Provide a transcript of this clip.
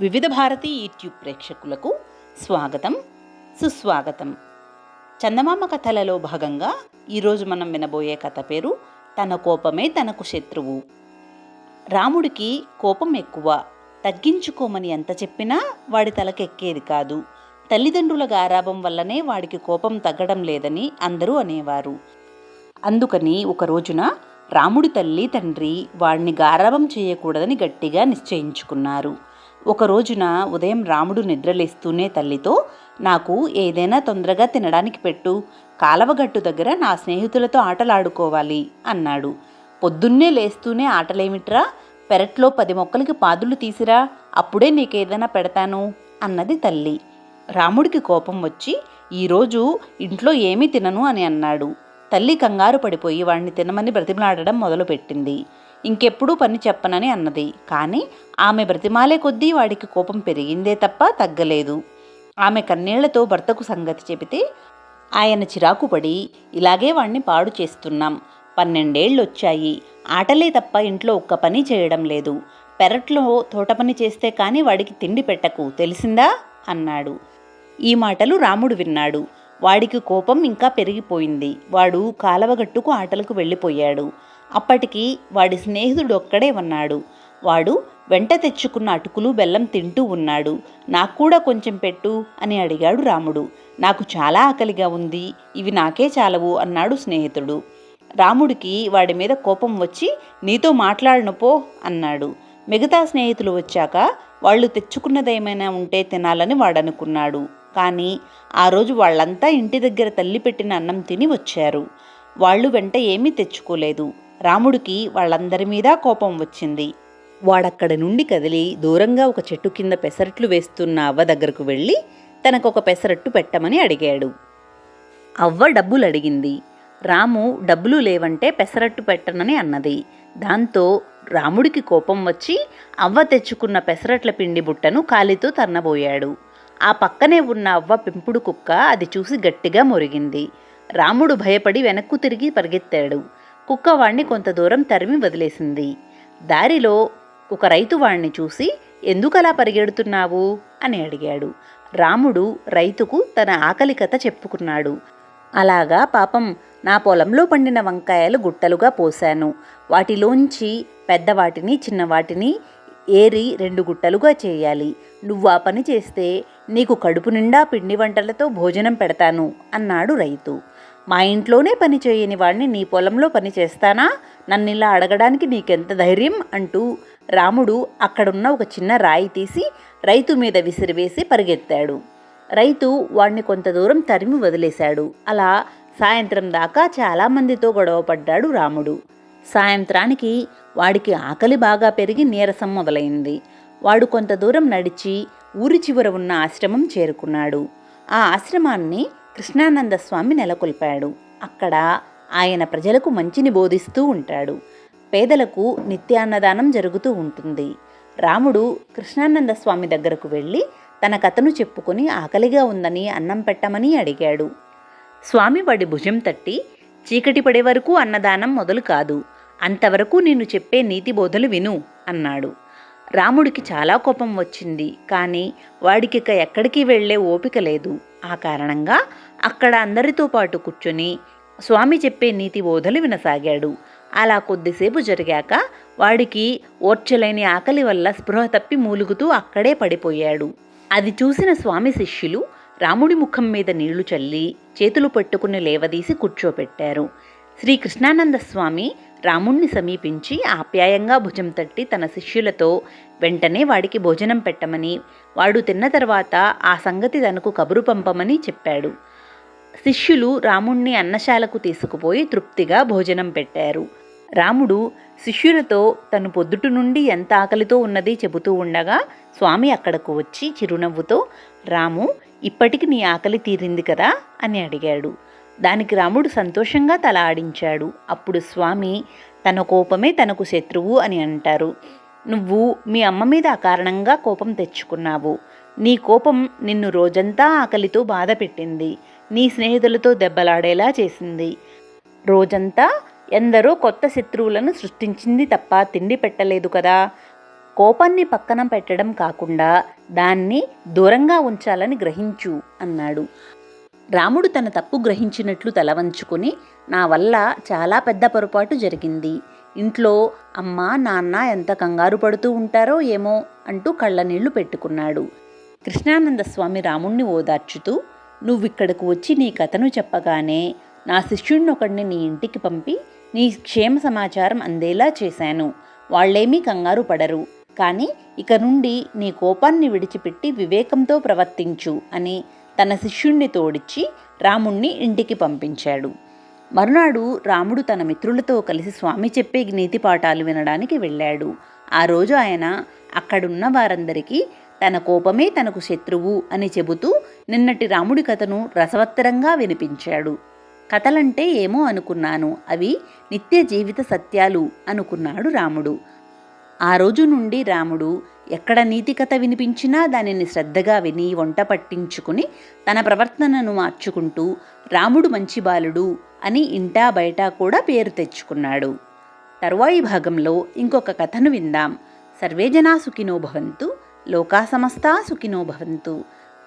వివిధ భారతి యూట్యూబ్ ప్రేక్షకులకు స్వాగతం సుస్వాగతం. చందమామ కథలలో భాగంగా ఈరోజు మనం వినబోయే కథ పేరు తన కోపమే తనకు శత్రువు. రాముడికి కోపం ఎక్కువ తగ్గించుకోమని ఎంత చెప్పినా వాడి తలకెక్కేది కాదు. తల్లిదండ్రుల గారాభం వల్లనే వాడికి కోపం తగ్గడం లేదని అందరూ అనేవారు. అందుకని ఒక రోజున రాముడి తల్లి తండ్రి వాడిని గారాభం చేయకూడదని గట్టిగా నిశ్చయించుకున్నారు. ఒక రోజున ఉదయం రాముడు నిద్రలేస్తూనే తల్లితో నాకు ఏదైనా తొందరగా తినడానికి పెట్టు. కాలవగట్టు దగ్గర నా స్నేహితులతో ఆటలాడుకోవాలి అన్నాడు. పొద్దున్నే లేస్తూనే ఆటలేమిట్రా? పెరట్లో పది మొక్కలకి పాదులు తీసిరా. అప్పుడే నీకేదైనా పెడతాను అన్నది తల్లి. రాముడికి కోపం వచ్చి ఈరోజు ఇంట్లో ఏమీ తినను అని అన్నాడు. తల్లి కంగారు పడిపోయి వాడిని తినమని బ్రతిమలాడడం మొదలుపెట్టింది. ఇంకెప్పుడూ పని చెప్పనని అన్నది. కానీ ఆమె బ్రతిమాలే కొద్దీ వాడికి కోపం పెరిగిందే తప్ప తగ్గలేదు. ఆమె కన్నీళ్ళతో భర్తకు సంగతి చెబితే ఆయన చిరాకు పడి ఇలాగే వాణ్ణి పాడు చేస్తున్నాం. పన్నెండేళ్ళు వచ్చాయి ఆటలే తప్ప ఇంట్లో ఒక్క పని చేయడం లేదు. పెరట్లో తోట పని చేస్తే కానీ వాడికి తిండి పెట్టకు. తెలిసిందా? అన్నాడు. ఈ మాటలు రాముడు విన్నాడు. వాడికి కోపం ఇంకా పెరిగిపోయింది. వాడు కాలవగట్టుకు ఆటలకు వెళ్ళిపోయాడు. అప్పటికి వాడి స్నేహితుడు ఒక్కడే ఉన్నాడు. వాడు వెంట తెచ్చుకున్న అటుకులు బెల్లం తింటూ ఉన్నాడు. నాకు కూడా కొంచెం పెట్టు అని అడిగాడు రాముడు. నాకు చాలా ఆకలిగా ఉంది. ఇవి నాకే చాలవు అన్నాడు స్నేహితుడు. రాముడికి వాడి మీద కోపం వచ్చి నీతో మాట్లాడను పో అన్నాడు. మిగతా స్నేహితులు వచ్చాక వాళ్ళు తెచ్చుకున్నదేమైనా ఉంటే తినాలని వాడనుకున్నాడు. కానీ ఆ రోజు వాళ్ళంతా ఇంటి దగ్గర తల్లి పెట్టిన అన్నం తిని వచ్చారు. వాళ్ళు వెంట ఏమీ తెచ్చుకోలేదు. రాముడికి వాళ్ళందరి మీద కోపం వచ్చింది. వాడక్కడి నుండి కదిలి దూరంగా ఒక చెట్టు కింద పెసరట్లు వేస్తున్న అవ్వ దగ్గరకు వెళ్ళి తనకొక పెసరట్టు పెట్టమని అడిగాడు. అవ్వ డబ్బులు అడిగింది రాము డబ్బులు లేవంటే పెసరట్టు పెట్టనని అన్నది. దాంతో రాముడికి కోపం వచ్చి అవ్వ తెచ్చుకున్న పెసరట్ల పిండి బుట్టను కాలితో తన్నబోయాడు. ఆ పక్కనే ఉన్న అవ్వ పెంపుడు కుక్క అది చూసి గట్టిగా మొరిగింది. రాముడు భయపడి వెనక్కు తిరిగి పరిగెత్తాడు. కుక్క వాణ్ణి కొంత దూరం తరిమి వదిలేసింది. దారిలో ఒక రైతు వాణ్ణి చూసి ఎందుకలా పరిగెడుతున్నావు? అని అడిగాడు. రాముడు రైతుకు తన ఆకలి కథ చెప్పుకున్నాడు. అలాగా పాపం నా పొలంలో పండిన వంకాయలు గుట్టలుగా పోశాను. వాటిలోంచి పెద్దవాటిని చిన్నవాటిని ఏరి రెండు గుట్టలుగా చేయాలి. నువ్వు ఆ పని చేస్తే నీకు కడుపు నిండా పిండి వంటలతో భోజనం పెడతాను అన్నాడు రైతు. మా ఇంట్లోనే పని చేయని వాడిని నీ పొలంలో పని చేస్తానా? నన్ను ఇలా అడగడానికి నీకెంత ధైర్యం? అంటూ రాముడు అక్కడున్న ఒక చిన్న రాయి తీసి రైతు మీద విసిరివేసి పరిగెత్తాడు. రైతు వాణ్ణి కొంత దూరం తరిమి వదిలేశాడు. అలా సాయంత్రం దాకా చాలామందితో గొడవపడ్డాడు రాముడు. సాయంత్రానికి వాడికి ఆకలి బాగా పెరిగి నీరసం మొదలైంది. వాడు కొంత దూరం నడిచి ఊరి చివర ఉన్న ఆశ్రమం చేరుకున్నాడు. ఆ ఆశ్రమాన్ని కృష్ణానంద స్వామి నెలకొల్పాడు. అక్కడ ఆయన ప్రజలకు మంచిని బోధిస్తూ ఉంటాడు. పేదలకు నిత్యాన్నదానం జరుగుతూ ఉంటుంది. రాముడు కృష్ణానంద స్వామి దగ్గరకు వెళ్ళి తన కథను చెప్పుకొని ఆకలిగా ఉందని అన్నం పెట్టమని అడిగాడు. స్వామి వాడి భుజం తట్టి చీకటి పడే వరకు అన్నదానం మొదలు కాదు. అంతవరకు నేను చెప్పే నీతి బోధలు విను అన్నాడు. రాముడికి చాలా కోపం వచ్చింది. కానీ వాడికి ఎక్కడికి వెళ్ళే ఓపిక లేదు. ఆ కారణంగా అక్కడ అందరితో పాటు కూర్చొని స్వామి చెప్పే నీతి బోధలు వినసాగాడు. అలా కొద్దిసేపు జరిగాక వాడికి ఓర్చలేని ఆకలి వల్ల స్పృహ తప్పి మూలుగుతూ అక్కడే పడిపోయాడు. అది చూసిన స్వామి శిష్యులు రాముడి ముఖం మీద నీళ్ళు చల్లి చేతులు పట్టుకుని లేవదీసి కూర్చోపెట్టారు. శ్రీ కృష్ణానంద స్వామి రాముణ్ణి సమీపించి ఆప్యాయంగా భుజం తట్టి తన శిష్యులతో వెంటనే వాడికి భోజనం పెట్టమని వాడు తిన్న తర్వాత ఆ సంగతి తనకు కబురు పంపమని చెప్పాడు. శిష్యులు రాముణ్ణి అన్నశాలకు తీసుకుపోయి తృప్తిగా భోజనం పెట్టారు. రాముడు శిష్యులతో తను పొద్దుటు నుండి ఎంత ఆకలితో ఉన్నది చెబుతూ ఉండగా స్వామి అక్కడకు వచ్చి చిరునవ్వుతో రాము ఇప్పటికి నీ ఆకలి తీరింది కదా? అని అడిగాడు. దానికి రాముడు సంతోషంగా తల ఆడించాడు. అప్పుడు స్వామి తన కోపమే తనకు శత్రువు అని అంటారు. నువ్వు మీ అమ్మ మీద అకారణంగా కోపం తెచ్చుకున్నావు. నీ కోపం నిన్ను రోజంతా ఆకలితో బాధ పెట్టింది నీ స్నేహితులతో దెబ్బలాడేలా చేసింది. రోజంతా ఎందరో కొత్త శత్రువులను సృష్టించింది తప్ప తిండి పెట్టలేదు కదా. కోపాన్ని పక్కన పెట్టడం కాకుండా దాన్ని దూరంగా ఉంచాలని గ్రహించు అన్నాడు. రాముడు తన తప్పు గ్రహించినట్లు తలవంచుకుని నా వల్ల చాలా పెద్ద పొరపాటు జరిగింది. ఇంట్లో అమ్మ నాన్న ఎంత కంగారు పడుతూ ఉంటారో ఏమో అంటూ కళ్ళనీళ్ళు పెట్టుకున్నాడు. కృష్ణానంద స్వామి రాముణ్ణి ఓదార్చుతూ నువ్విక్కడకు వచ్చి నీ కథను చెప్పగానే నా శిష్యుణ్ణొకడిని నీ ఇంటికి పంపి నీ క్షేమ సమాచారం అందేలా చేశాను. వాళ్ళేమీ కంగారు పడరు. కానీ ఇక నుండి నీ కోపాన్ని విడిచిపెట్టి వివేకంతో ప్రవర్తించు అని తన శిష్యుణ్ణి తోడిచ్చి రాముణ్ణి ఇంటికి పంపించాడు. మరునాడు రాముడు తన మిత్రులతో కలిసి స్వామి చెప్పే నీతి పాఠాలు వినడానికి వెళ్ళాడు. ఆ రోజు ఆయన అక్కడున్న వారందరికీ తన కోపమే తనకు శత్రువు అని చెబుతూ నిన్నటి రాముడి కథను రసవత్తరంగా వినిపించాడు. కథలంటే ఏమో అనుకున్నాను. అవి నిత్య జీవిత సత్యాలు అనుకున్నాడు రాముడు. ఆ రోజు నుండి రాముడు ఎక్కడ నీతి కథ వినిపించినా దానిని శ్రద్ధగా విని వంట పట్టించుకుని తన ప్రవర్తనను మార్చుకుంటూ రాముడు మంచి బాలుడు అని ఇంటా బయట కూడా పేరు తెచ్చుకున్నాడు. తరువాయి భాగంలో ఇంకొక కథను విందాం. సర్వేజనా సుఖినో భవంతు లోకా సమస్తా సుఖినో భవంతు.